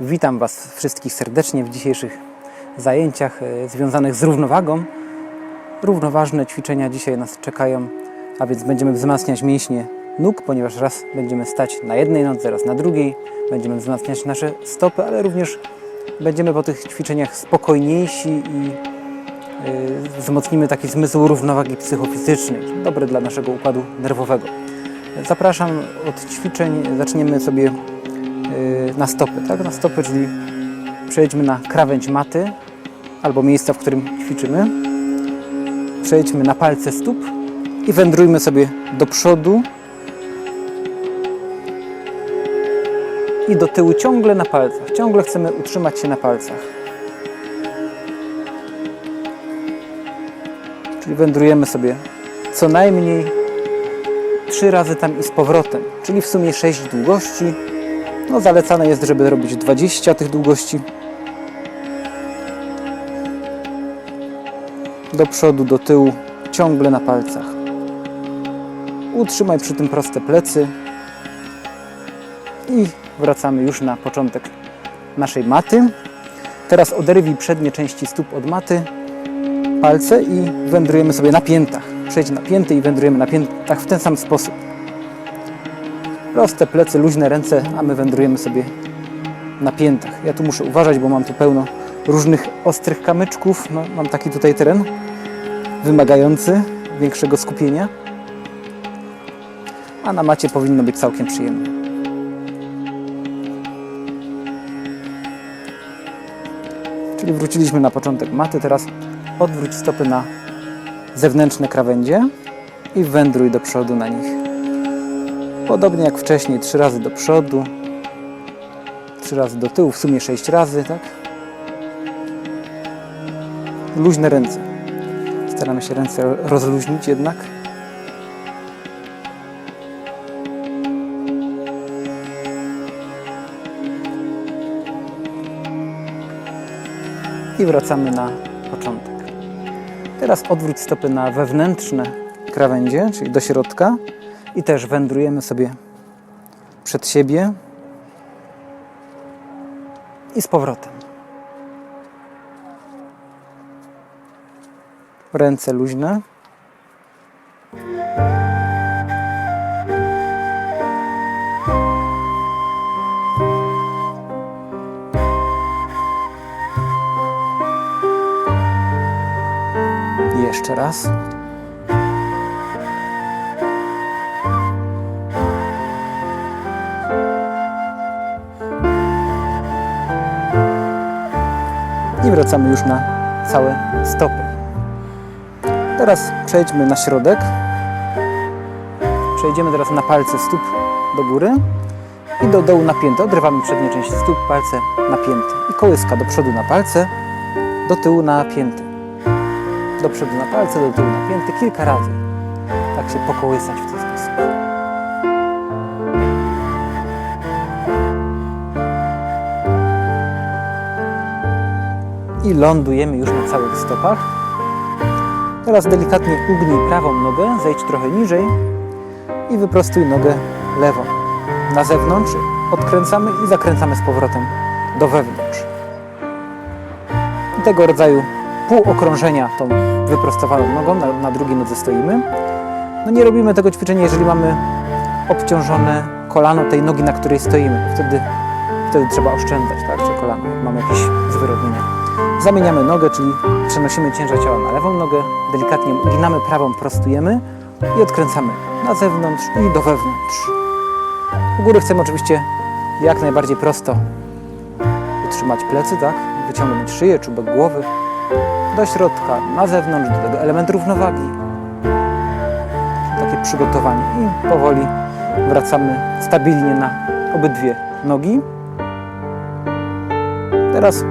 Witam Was wszystkich serdecznie w dzisiejszych zajęciach e, związanych z równowagą. Równoważne ćwiczenia dzisiaj nas czekają, a więc będziemy wzmacniać mięśnie nóg, ponieważ raz będziemy stać na jednej nodze, raz na drugiej. Będziemy wzmacniać nasze stopy, ale również będziemy po tych ćwiczeniach spokojniejsi i e, wzmocnimy taki zmysł równowagi psychofizycznej, dobry dla naszego układu nerwowego. Zapraszam od ćwiczeń, zaczniemy sobie na stopy, tak? Na stopy, czyli przejdźmy na krawędź maty albo miejsca, w którym ćwiczymy. Przejdźmy na palce stóp i wędrujmy sobie do przodu i do tyłu ciągle na palcach. Ciągle chcemy utrzymać się na palcach. Czyli wędrujemy sobie co najmniej trzy razy tam i z powrotem, czyli w sumie 6 długości. No zalecane jest, żeby robić 20 tych długości. Do przodu, do tyłu, ciągle na palcach. Utrzymaj przy tym proste plecy i wracamy już na początek naszej maty. Teraz oderwij przednie części stóp od maty, palce i wędrujemy sobie na piętach. Przejdź na pięty i wędrujemy na piętach w ten sam sposób. Proste plecy, luźne ręce, a my wędrujemy sobie na piętach. Ja tu muszę uważać, bo mam tu pełno różnych ostrych kamyczków. No, mam taki tutaj teren wymagający większego skupienia. A na macie powinno być całkiem przyjemnie. Czyli wróciliśmy na początek maty. Teraz odwróć stopy na zewnętrzne krawędzie i wędruj do przodu na nich. Podobnie jak wcześniej, trzy razy do przodu, trzy razy do tyłu, w sumie sześć razy, tak? Luźne ręce. Staramy się ręce rozluźnić jednak. I wracamy na początek. Teraz odwróć stopy na wewnętrzne krawędzie, czyli do środka i też wędrujemy sobie przed siebie i z powrotem. Ręce luźne. Jeszcze raz. I wracamy już na całe stopy. Teraz przejdźmy na środek. Przejdziemy teraz na palce stóp do góry i do dołu napięte. Odrywamy przednie części stóp, palce napięte. I kołyska do przodu na palce, do tyłu napięte. Do przodu na palce, do tyłu napięte. Kilka razy. Tak się pokołysać w ten i lądujemy już na całych stopach. Teraz delikatnie ugnij prawą nogę, zejdź trochę niżej i wyprostuj nogę lewą. Na zewnątrz odkręcamy i zakręcamy z powrotem do wewnątrz. I tego rodzaju półokrążenia tą wyprostowaną nogą, na, na drugiej nodze stoimy. No nie robimy tego ćwiczenia, jeżeli mamy obciążone kolano tej nogi, na której stoimy. Wtedy, wtedy trzeba oszczędzać, tak, to kolano, mamy jakieś zwyrodnienia. Zamieniamy nogę, czyli przenosimy ciężar ciała na lewą nogę, delikatnie uginamy prawą, prostujemy i odkręcamy na zewnątrz i do wewnątrz. U góry chcemy oczywiście jak najbardziej prosto utrzymać plecy, tak? Wyciągnąć szyję, czubek głowy do środka, na zewnątrz, do tego element równowagi. Takie przygotowanie i powoli wracamy stabilnie na obydwie nogi. Teraz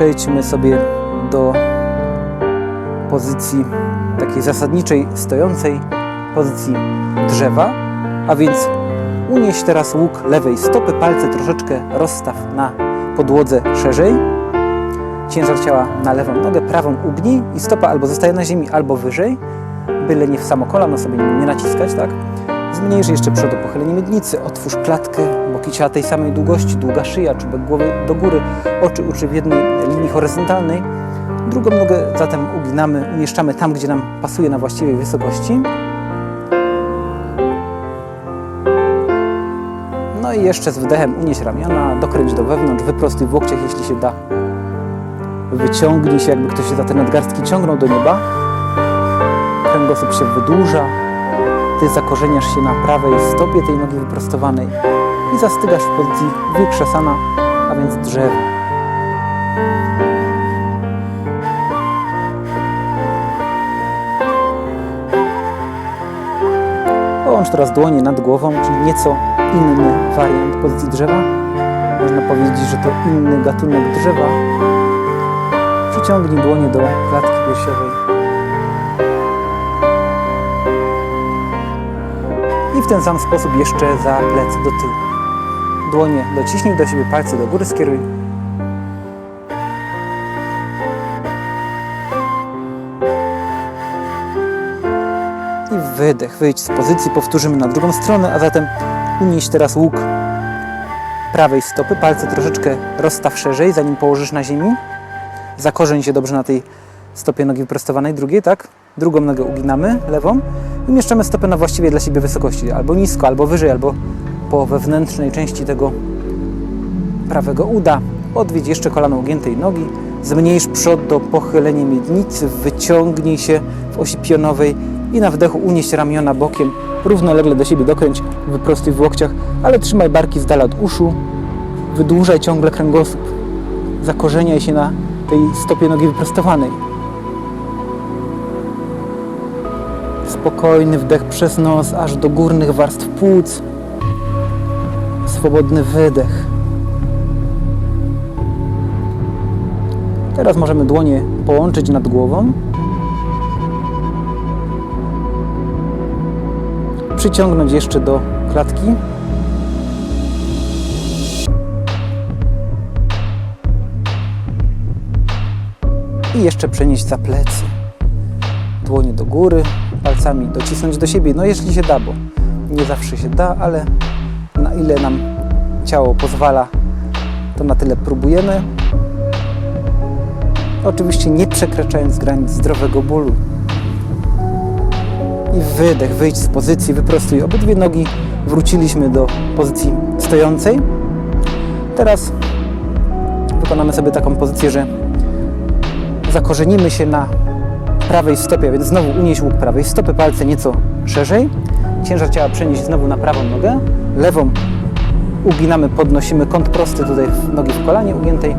przejdźmy sobie do pozycji takiej zasadniczej, stojącej, pozycji drzewa, a więc unieś teraz łuk lewej. Stopy, palce troszeczkę rozstaw na podłodze szerzej, ciężar ciała na lewą nogę, prawą ugnij i stopa albo zostaje na ziemi, albo wyżej, byle nie w samo kolano sobie nie naciskać, tak? Zmniejsz jeszcze przed pochyleniem miednicy, otwórz klatkę, boki ciała tej samej długości, długa szyja, czubek głowy do góry, oczy uczy w jednej linii horyzontalnej. Drugą nogę zatem uginamy, umieszczamy tam, gdzie nam pasuje na właściwej wysokości. No i jeszcze z wdechem unieś ramiona, dokręć do wewnątrz, wyprostuj w łokciach, jeśli się da. Wyciągnij się, jakby ktoś się za te nadgarstki ciągnął do nieba. Kręgosłup się wydłuża, ty zakorzeniasz się na prawej stopie tej nogi wyprostowanej i zastygasz w pozycji wykrzesana, a więc drzewa. Połącz teraz dłonie nad głową, czyli nieco inny wariant pozycji drzewa. Można powiedzieć, że to inny gatunek drzewa. Przyciągnij dłonie do klatki piersiowej. Ten sam sposób jeszcze za plecy do tyłu. Dłonie dociśnij do siebie, palce do góry skieruj. I wydech, wyjdź z pozycji, powtórzymy na drugą stronę, a zatem unieś teraz łuk prawej stopy, palce troszeczkę rozstaw szerzej, zanim położysz na ziemi. Zakorzeń się dobrze na tej stopie nogi wyprostowanej, drugiej, tak? Drugą nogę uginamy, lewą i umieszczamy stopę na właściwej dla siebie wysokości, albo nisko, albo wyżej, albo po wewnętrznej części tego prawego uda. Odwiedź jeszcze kolano ugiętej nogi, zmniejsz przód do pochylenia miednicy, wyciągnij się w osi pionowej i na wdechu unieś ramiona bokiem, równolegle do siebie dokręć, wyprostuj w łokciach, ale trzymaj barki z dala od uszu, wydłużaj ciągle kręgosłup, zakorzeniaj się na tej stopie nogi wyprostowanej. Spokojny wdech przez nos aż do górnych warstw płuc. Swobodny wydech. Teraz możemy dłonie połączyć nad głową. Przyciągnąć jeszcze do klatki. I jeszcze przenieść za plecy dłonie do góry, palcami docisnąć do siebie, no jeśli się da, bo nie zawsze się da, ale na ile nam ciało pozwala, to na tyle próbujemy. Oczywiście nie przekraczając granic zdrowego bólu. I wydech, wyjdź z pozycji, wyprostuj obydwie nogi. Wróciliśmy do pozycji stojącej. Teraz wykonamy sobie taką pozycję, że zakorzenimy się na prawej stopie, więc znowu unieś łuk prawej stopy, palce nieco szerzej. Ciężar ciała przenieść znowu na prawą nogę. Lewą uginamy, podnosimy kąt prosty tutaj w nogi w kolanie ugiętej.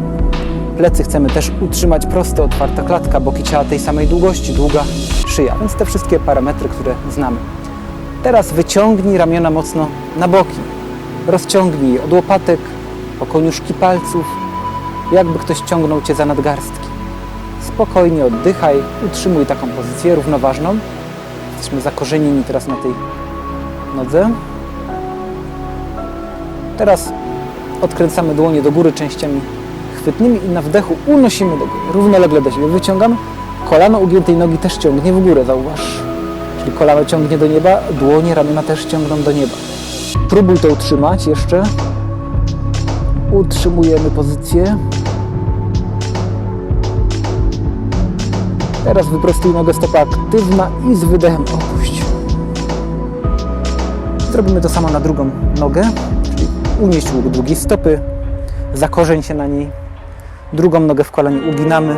Plecy chcemy też utrzymać prosto, otwarta klatka, boki ciała tej samej długości, długa szyja, więc te wszystkie parametry, które znamy. Teraz wyciągnij ramiona mocno na boki. Rozciągnij od łopatek, po koniuszki palców, jakby ktoś ciągnął Cię za nadgarstki. Spokojnie oddychaj, utrzymuj taką pozycję równoważną. Jesteśmy zakorzenieni teraz na tej nodze. Teraz odkręcamy dłonie do góry częściami chwytnymi i na wdechu unosimy do góry, równolegle do siebie. Wyciągamy, kolano ugiętej nogi też ciągnie w górę, zauważ. Czyli kolano ciągnie do nieba, dłonie, ramiona też ciągną do nieba. Próbuj to utrzymać jeszcze. Utrzymujemy pozycję. Teraz wyprostuj nogę, stopa aktywna i z wydechem opuść. Zrobimy to samo na drugą nogę, czyli unieść łuk drugiej stopy, zakorzeń się na niej. Drugą nogę w kolanie uginamy.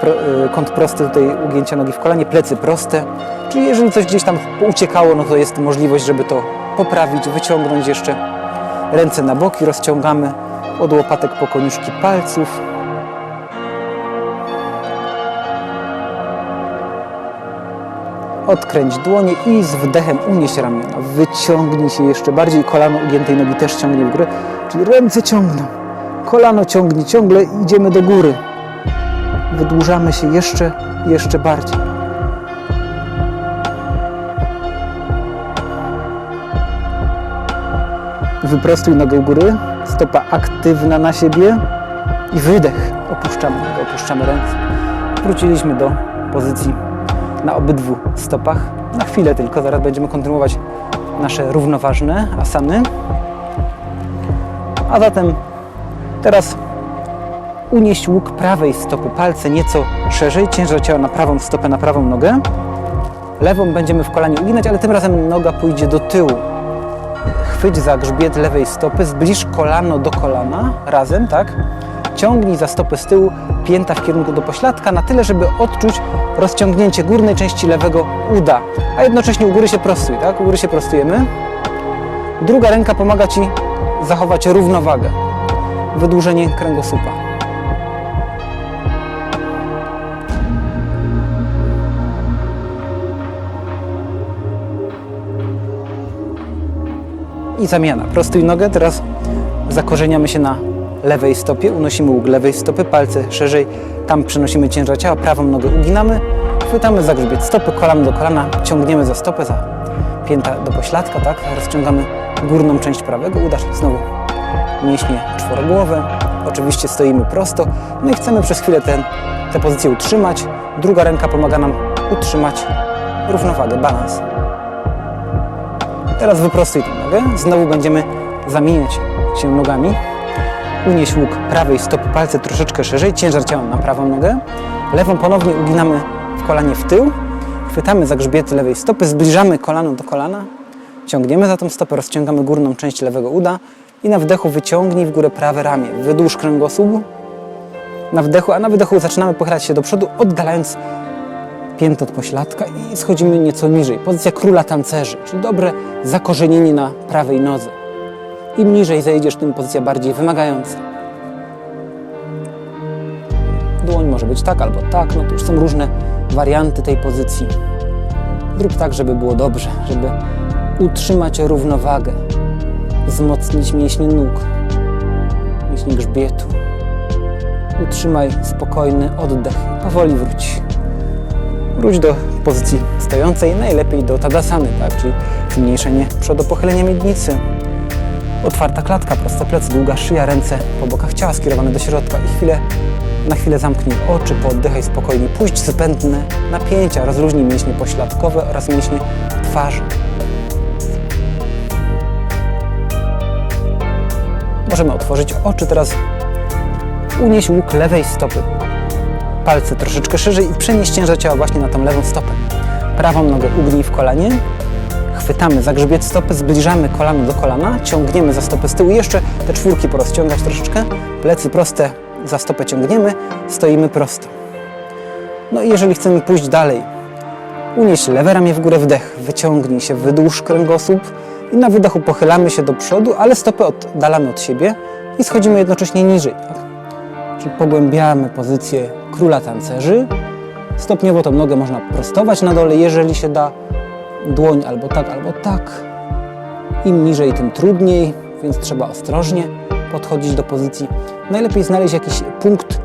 Pro, y, kąt prosty tutaj ugięcia nogi w kolanie, plecy proste. Czyli jeżeli coś gdzieś tam uciekało, no to jest możliwość, żeby to poprawić, wyciągnąć jeszcze. Ręce na boki rozciągamy od łopatek po koniuszki palców. Odkręć dłonie i z wdechem unieś ramiona. Wyciągnij się jeszcze bardziej. Kolano ugiętej nogi też ciągnie w górę. Czyli ręce ciągną. Kolano ciągnie ciągle idziemy do góry. Wydłużamy się jeszcze, jeszcze bardziej. Wyprostuj nogę u góry. Stopa aktywna na siebie. I wydech. Opuszczamy nogę, opuszczamy ręce. Wróciliśmy do pozycji na obydwu stopach. Na chwilę tylko, zaraz będziemy kontynuować nasze równoważne asany. A zatem teraz unieść łuk prawej stopy, palce nieco szerzej, ciężar ciała na prawą stopę, na prawą nogę. Lewą będziemy w kolanie uginać, ale tym razem noga pójdzie do tyłu. Chwyć za grzbiet lewej stopy, zbliż kolano do kolana razem, tak? Ciągnij za stopę z tyłu, pięta w kierunku do pośladka, na tyle, żeby odczuć rozciągnięcie górnej części lewego uda, a jednocześnie u góry się prostuj, tak? U góry się prostujemy. Druga ręka pomaga Ci zachować równowagę, wydłużenie kręgosłupa. I zamiana. Prostuj nogę, teraz zakorzeniamy się na lewej stopie, unosimy łuk lewej stopy, palce szerzej, tam przenosimy ciężar ciała, prawą nogę uginamy, chwytamy za grzbiet stopy, kolano do kolana, ciągniemy za stopę, za pięta do pośladka, tak? Rozciągamy górną część prawego uda, znowu mięśnie czworogłowe, oczywiście stoimy prosto, no i chcemy przez chwilę tę pozycję utrzymać, druga ręka pomaga nam utrzymać równowagę, balans. Teraz wyprostuj tę nogę. Znowu będziemy zamieniać się nogami. Unieś łuk prawej stopy, palce troszeczkę szerzej, ciężar ciała na prawą nogę. Lewą ponownie uginamy w kolanie w tył. Chwytamy za grzbiet lewej stopy, zbliżamy kolano do kolana. Ciągniemy za tą stopę, rozciągamy górną część lewego uda i na wdechu wyciągnij w górę prawe ramię. Wydłuż kręgosłup na wdechu, a na wydechu zaczynamy pochylać się do przodu, oddalając pięt od pośladka i schodzimy nieco niżej. Pozycja króla tancerzy, czyli dobre zakorzenienie na prawej nodze. Im niżej zejdziesz, tym pozycja bardziej wymagająca. Dłoń może być tak albo tak, no to już są różne warianty tej pozycji. Zrób tak, żeby było dobrze, żeby utrzymać równowagę, wzmocnić mięśnie nóg, mięśnie grzbietu. Utrzymaj spokojny oddech, powoli wróć. Wróć do pozycji stojącej, najlepiej do tadasany, tak? czyli zmniejszenie przodopochylenia miednicy, otwarta klatka, proste plecy, długa szyja, ręce po bokach ciała skierowane do środka i chwilę, na chwilę zamknij oczy, pooddychaj spokojnie, puść zbędne napięcia, rozluźnij mięśnie pośladkowe oraz mięśnie twarzy. Możemy otworzyć oczy teraz, unieś łuk lewej stopy, palce troszeczkę szerzej i przenieść ciężar ciała właśnie na tą lewą stopę. Prawą nogę ugnij w kolanie, chwytamy za grzbiet stopy, zbliżamy kolano do kolana, ciągniemy za stopę z tyłu, jeszcze te czwórki porozciągać troszeczkę, plecy proste, za stopę ciągniemy, stoimy prosto. No i jeżeli chcemy pójść dalej, unieś lewe ramię w górę, wdech, wyciągnij się, wydłuż kręgosłup i na wydechu pochylamy się do przodu, ale stopy oddalamy od siebie i schodzimy jednocześnie niżej. Tak? Czyli pogłębiamy pozycję króla tancerzy. Stopniowo tą nogę można prostować na dole, jeżeli się da. Dłoń albo tak, albo tak. Im niżej, tym trudniej, więc trzeba ostrożnie podchodzić do pozycji. Najlepiej znaleźć jakiś punkt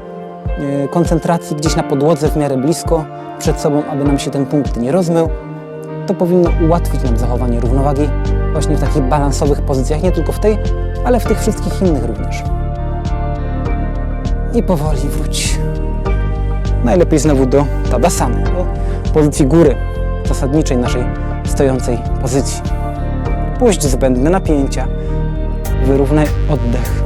e, koncentracji gdzieś na podłodze w miarę blisko przed sobą, aby nam się ten punkt nie rozmył. To powinno ułatwić nam zachowanie równowagi właśnie w takich balansowych pozycjach, nie tylko w tej, ale w tych wszystkich innych również i powoli wróć. Najlepiej znowu do Tadasany, do pozycji góry, zasadniczej naszej stojącej pozycji. Puść zbędne napięcia, wyrównaj oddech.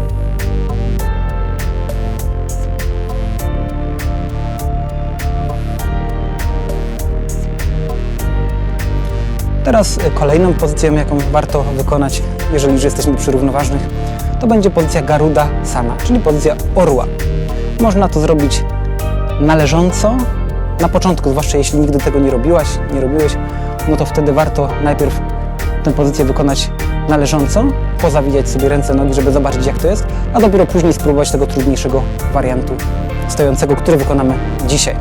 Teraz kolejną pozycją, jaką warto wykonać, jeżeli już jesteśmy przy równoważnych, to będzie pozycja Garuda Sana, czyli pozycja orła. Można to zrobić należąco. Na początku, zwłaszcza jeśli nigdy tego nie robiłaś, nie robiłeś, no to wtedy warto najpierw tę pozycję wykonać należąco, pozawijać sobie ręce, nogi, żeby zobaczyć jak to jest, a dopiero później spróbować tego trudniejszego wariantu stojącego, który wykonamy dzisiaj.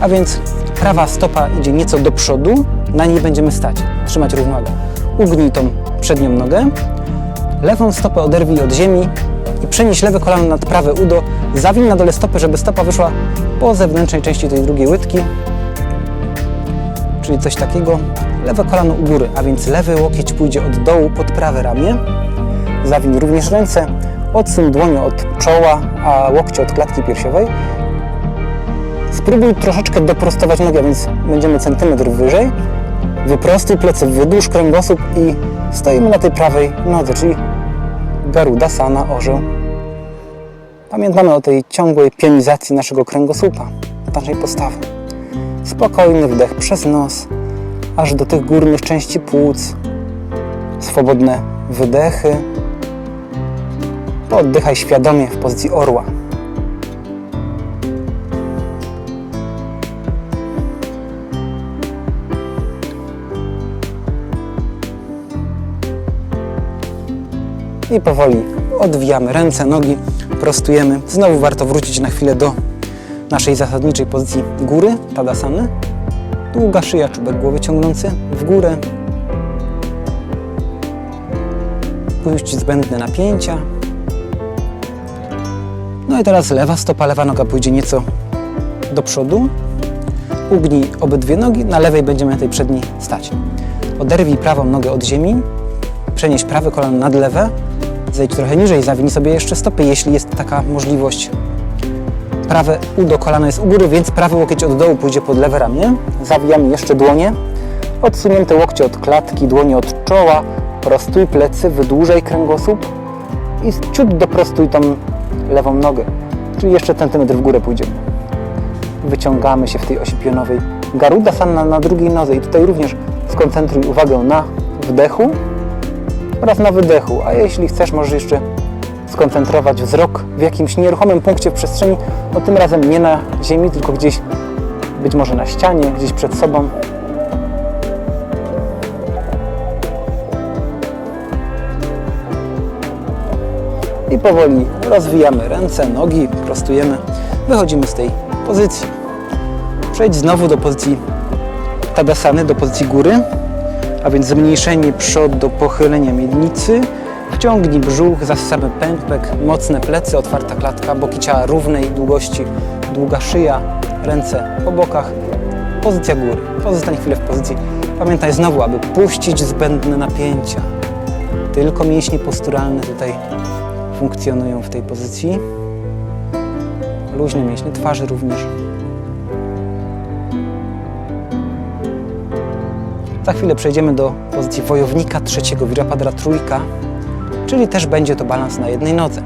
A więc prawa stopa idzie nieco do przodu, na niej będziemy stać, trzymać równowagę. Ugnij tą przednią nogę, lewą stopę oderwij od ziemi i przenieś lewe kolano nad prawe udo, zawin na dole stopy, żeby stopa wyszła po zewnętrznej części tej drugiej łydki, czyli coś takiego. Lewe kolano u góry, a więc lewy łokieć pójdzie od dołu pod prawe ramię. Zawin również ręce, odsuń dłonie od czoła, a łokcie od klatki piersiowej. Spróbuj troszeczkę doprostować nogę, więc będziemy centymetr wyżej. Wyprostuj plecy, wydłuż kręgosłup i Stoimy na tej prawej nodze, czyli Garudasana, orzeł. Pamiętamy o tej ciągłej pionizacji naszego kręgosłupa, naszej postawy. Spokojny wdech przez nos, aż do tych górnych części płuc. Swobodne wydechy. Oddychaj świadomie w pozycji orła. I powoli odwijamy ręce, nogi, prostujemy. Znowu warto wrócić na chwilę do naszej zasadniczej pozycji góry, tadasany. Długa szyja, czubek głowy ciągnący w górę. Puść zbędne napięcia. No i teraz lewa stopa, lewa noga pójdzie nieco do przodu. Ugnij obydwie nogi, na lewej będziemy na tej przedniej stać. Oderwij prawą nogę od ziemi, przenieś prawe kolano nad lewe, zejdź trochę niżej, zawinij sobie jeszcze stopy, jeśli jest taka możliwość. Prawe udo kolana jest u góry, więc prawy łokieć od dołu pójdzie pod lewe ramię. Zawijamy jeszcze dłonie. Odsunięte łokcie od klatki, dłonie od czoła. Prostuj plecy, wydłużaj kręgosłup i ciut doprostuj tą lewą nogę. Czyli jeszcze centymetr w górę pójdziemy. Wyciągamy się w tej osi pionowej. Garuda Sanna na drugiej nodze i tutaj również skoncentruj uwagę na wdechu oraz na wydechu. A jeśli chcesz, możesz jeszcze skoncentrować wzrok w jakimś nieruchomym punkcie w przestrzeni, no tym razem nie na ziemi, tylko gdzieś być może na ścianie, gdzieś przed sobą. I powoli rozwijamy ręce, nogi, prostujemy, wychodzimy z tej pozycji. Przejdź znowu do pozycji tadasany, do pozycji góry, a więc zmniejszenie przod do pochylenia miednicy, Wciągnij brzuch, zasysamy pępek, mocne plecy, otwarta klatka, boki ciała równej długości, długa szyja, ręce po bokach. Pozycja góry. Pozostań chwilę w pozycji. Pamiętaj znowu, aby puścić zbędne napięcia. Tylko mięśnie posturalne tutaj funkcjonują w tej pozycji. Luźne mięśnie twarzy również. Za chwilę przejdziemy do pozycji wojownika trzeciego, Virapadra trójka, czyli też będzie to balans na jednej nodze.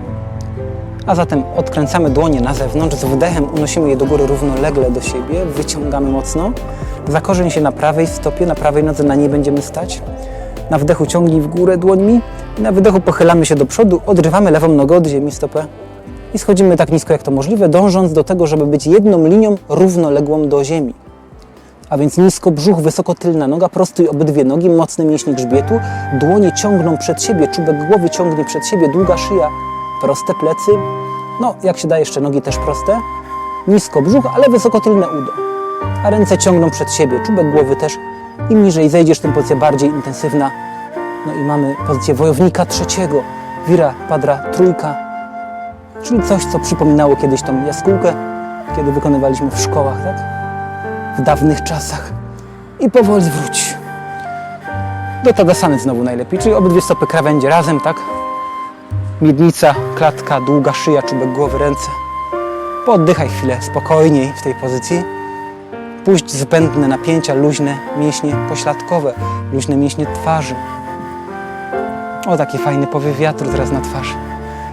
A zatem odkręcamy dłonie na zewnątrz, z wdechem unosimy je do góry równolegle do siebie, wyciągamy mocno. Zakorzeń się na prawej stopie, na prawej nodze, na niej będziemy stać. Na wdechu ciągnij w górę dłońmi na wydechu pochylamy się do przodu, odrywamy lewą nogę od ziemi, stopę i schodzimy tak nisko jak to możliwe, dążąc do tego, żeby być jedną linią równoległą do ziemi. A więc nisko brzuch, wysoko tylna noga, prostuj obydwie nogi, mocne mięśnie grzbietu, dłonie ciągną przed siebie, czubek głowy ciągnie przed siebie, długa szyja, proste plecy. No, jak się da jeszcze nogi też proste. Nisko brzuch, ale wysoko tylne udo. A ręce ciągną przed siebie, czubek głowy też. Im niżej zejdziesz, tym pozycja bardziej intensywna. No i mamy pozycję wojownika trzeciego, Vira Padra trójka, czyli coś, co przypominało kiedyś tą jaskółkę, kiedy wykonywaliśmy w szkołach, tak? W dawnych czasach. I powoli wróć. Do Tadasany znowu najlepiej, czyli obydwie stopy krawędzie razem, tak? Miednica, klatka, długa szyja, czubek głowy, ręce. Poddychaj chwilę spokojniej w tej pozycji. Puść zbędne napięcia, luźne mięśnie pośladkowe, luźne mięśnie twarzy. O, taki fajny powiew wiatru teraz na twarz.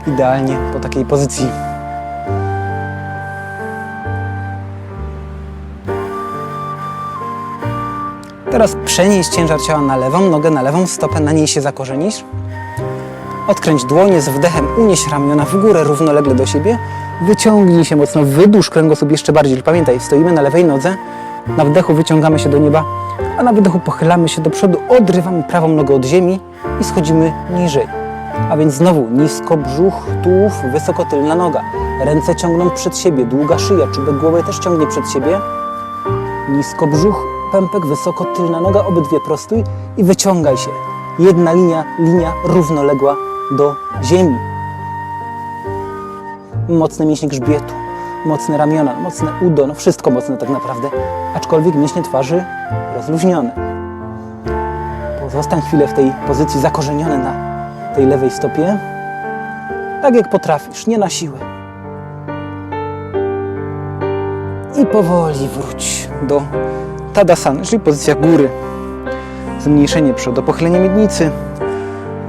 Idealnie po takiej pozycji. Teraz przenieś ciężar ciała na lewą nogę, na lewą stopę, na niej się zakorzenisz. Odkręć dłonie z wdechem, unieś ramiona w górę równolegle do siebie. Wyciągnij się mocno, wydłuż kręgosłup jeszcze bardziej. Pamiętaj, stoimy na lewej nodze, na wdechu wyciągamy się do nieba, a na wydechu pochylamy się do przodu, odrywamy prawą nogę od ziemi i schodzimy niżej. A więc znowu nisko brzuch, tułów, wysoko tylna noga. Ręce ciągną przed siebie, długa szyja, czubek głowy też ciągnie przed siebie. Nisko brzuch, pępek, wysoko tylna noga, obydwie prostuj i wyciągaj się. Jedna linia, linia równoległa do ziemi. Mocne mięśnie grzbietu, mocne ramiona, mocne udo, no wszystko mocne tak naprawdę, aczkolwiek mięśnie twarzy rozluźnione. Pozostań chwilę w tej pozycji zakorzenione na tej lewej stopie, tak jak potrafisz, nie na siłę. I powoli wróć do Tadasana, czyli pozycja góry. Zmniejszenie przodu, pochylenie miednicy,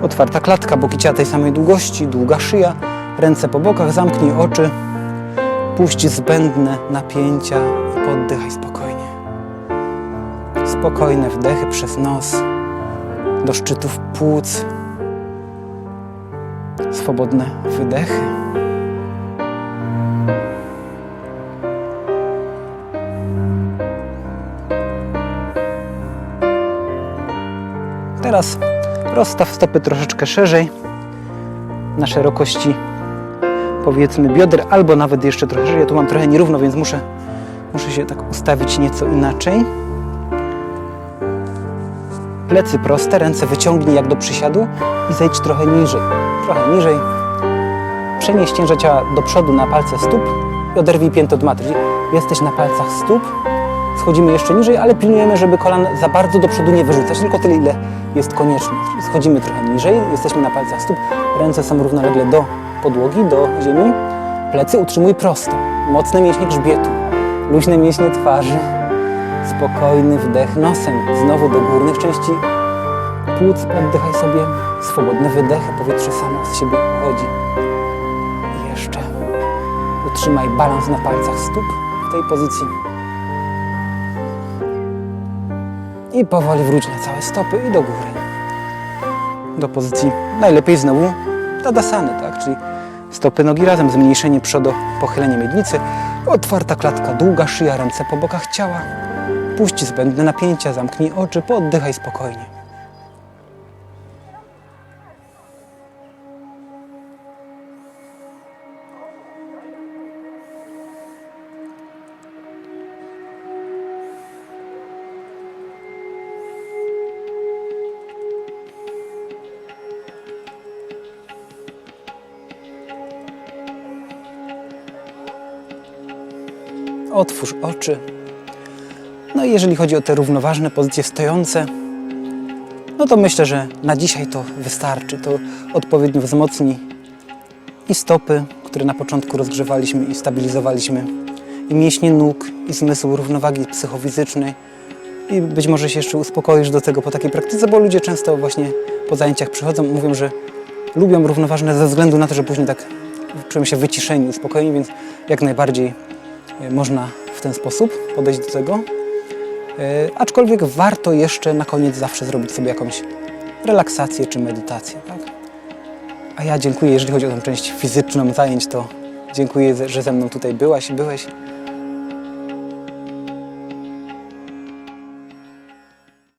Otwarta klatka, boki ciała tej samej długości, długa szyja, ręce po bokach, zamknij oczy, puść zbędne napięcia i poddychaj spokojnie. Spokojne wdechy przez nos do szczytów płuc, swobodne wydechy. Teraz rozstaw stopy troszeczkę szerzej, na szerokości powiedzmy bioder, albo nawet jeszcze trochę szerzej. Ja tu mam trochę nierówno, więc muszę, muszę się tak ustawić nieco inaczej. Plecy proste, ręce wyciągnij jak do przysiadu i zejdź trochę niżej. Trochę niżej. Przenieś ciężar do przodu na palce stóp i oderwij piętę od maty. Jesteś na palcach stóp, schodzimy jeszcze niżej, ale pilnujemy, żeby kolan za bardzo do przodu nie wyrzucać, tylko tyle, ile jest konieczne. Schodzimy trochę niżej, jesteśmy na palcach stóp, ręce są równolegle do podłogi, do ziemi. Plecy utrzymuj prosto. Mocne mięśnie grzbietu, luźne mięśnie twarzy, spokojny wdech nosem, znowu do górnych części płuc, oddychaj sobie, swobodne wydechy, powietrze samo z siebie uchodzi. I jeszcze utrzymaj balans na palcach stóp w tej pozycji. I powoli wróć na całe stopy i do góry. Do pozycji najlepiej znowu tadasany, tak? Czyli stopy nogi razem, zmniejszenie przodu, pochylenie miednicy, otwarta klatka, długa szyja, ręce po bokach ciała. Puść zbędne napięcia, zamknij oczy, pooddychaj spokojnie. Otwórz oczy. No i jeżeli chodzi o te równoważne pozycje stojące, no to myślę, że na dzisiaj to wystarczy. To odpowiednio wzmocni i stopy, które na początku rozgrzewaliśmy i stabilizowaliśmy, i mięśnie nóg, i zmysł równowagi psychofizycznej. I być może się jeszcze uspokoisz do tego po takiej praktyce, bo ludzie często właśnie po zajęciach przychodzą mówią, że lubią równoważne ze względu na to, że później tak czują się wyciszeni, uspokojeni, więc jak najbardziej można w ten sposób podejść do tego. E, aczkolwiek warto jeszcze na koniec zawsze zrobić sobie jakąś relaksację czy medytację. Tak? A ja dziękuję, jeżeli chodzi o tę część fizyczną zajęć, to dziękuję, że ze mną tutaj byłaś i byłeś.